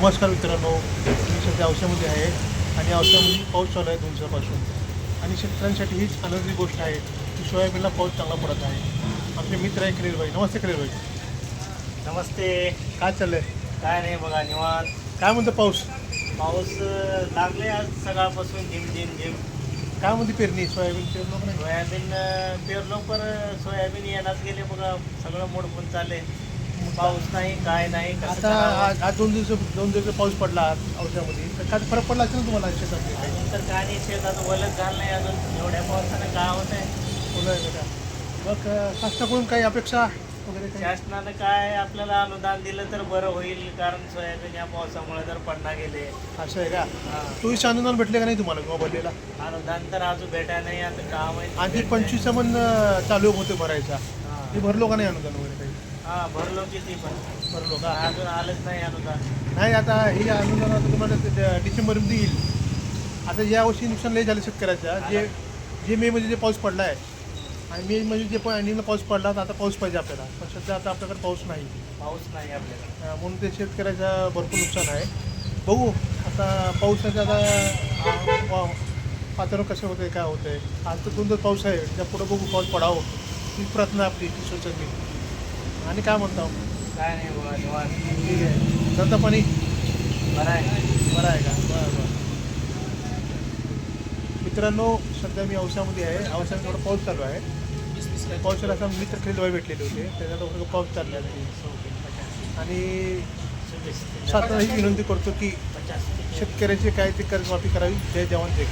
नमस्कार मित्रांनो मी सध्या औषधामध्ये आहे आणि औषधामध्ये पाऊस चालू आहे दोन दिवसापासून. आणि शेतकऱ्यांसाठी हीच आनंदी गोष्ट आहे की सोयाबीनला पाऊस चांगला पडत आहे. आमचे मित्र आहे खलील भाई. नमस्ते खलील भाई. नमस्ते. काय चाललंय? काय नाही बघा निवांत. काय म्हणतो पाऊस? पाऊस लागले आज सकाळपासून झिम झिम झिम. काय म्हणते पेरणी? सोयाबीन पेरलो नाही? सोयाबीन पेरलो पर सोयाबीन येण्याच गेले बघा. सगळं मोडपून चालले पाऊस नाही काय नाही कसं आता करावं? आज आज दोन दिवस दोन दिवस पाऊस पडला आज औषधामध्ये. तर काय फरक पडला असेल ना तुम्हाला शेतामध्ये काही अजून तर काय नाही शेतात वलच झालं नाही अजून. एवढ्या पावसानं काय होत आहे? का मग अं, शासनाकडून काही अपेक्षा वगैरे काही? शासनानं काय आपल्याला अनुदान दिलं तर बरं होईल कारण सोयाबीन या पावसामुळे जर पडला गेले. असं आहे का? हा. चोवीस अनुदान भेटले का नाही तुम्हाला किंवा भरलेला? अनुदान तर अजून भेटाय नाही आता काम आहे. आणखी पंचवीस पण चालू होते भरायचा. ते भरलो का नाही अनुदान वगैरे काही? हा भरलो किती पण. भरलो का? अजून आलंच नाही अनुदान नाही आता हे अनुदान आता तुम्हाला ते- ते डिसेंबरमध्ये येईल. आता यावर्षी नुकसान लय झालं शेतकऱ्याच्या जे जे मेमध्ये जे पाऊस पडला आहे आणि मे मध्ये जे पण एंडिंगला पाऊस पडला तर आता पाऊस पाहिजे आपल्याला. पण सध्या आता आपल्याकडे पाऊस नाही. पाऊस नाही आपल्याला अं, म्हणून ते शेतकऱ्याचं भरपूर नुकसान आहे. बघू आता पावसाचं आता अं, वा- वातावरण कसं होतं आहे काय होतं आहे आज तर दोन दिवस पाऊस आहे. त्या पुढं बघू पाऊस पडावं. ही प्रार्थना आपली मी. आणि काय म्हणता? काय नाही बघा निवांत. ठीक आहे. धंदा पाणी? बरं आहे. बरं आहे का? बरं बरं. मित्रांनो सध्या मी औषधामध्ये आहे. औषधात थोडा पाऊस चालू आहे. पावसाला असा मित्र खेळवाय भेटलेले होते. त्याच्यात थोडं पाऊस चालला आहे. आणि ही विनंती करतो की शेतकऱ्याचे काय ते कर्जमाफी करावी. जय जवान जय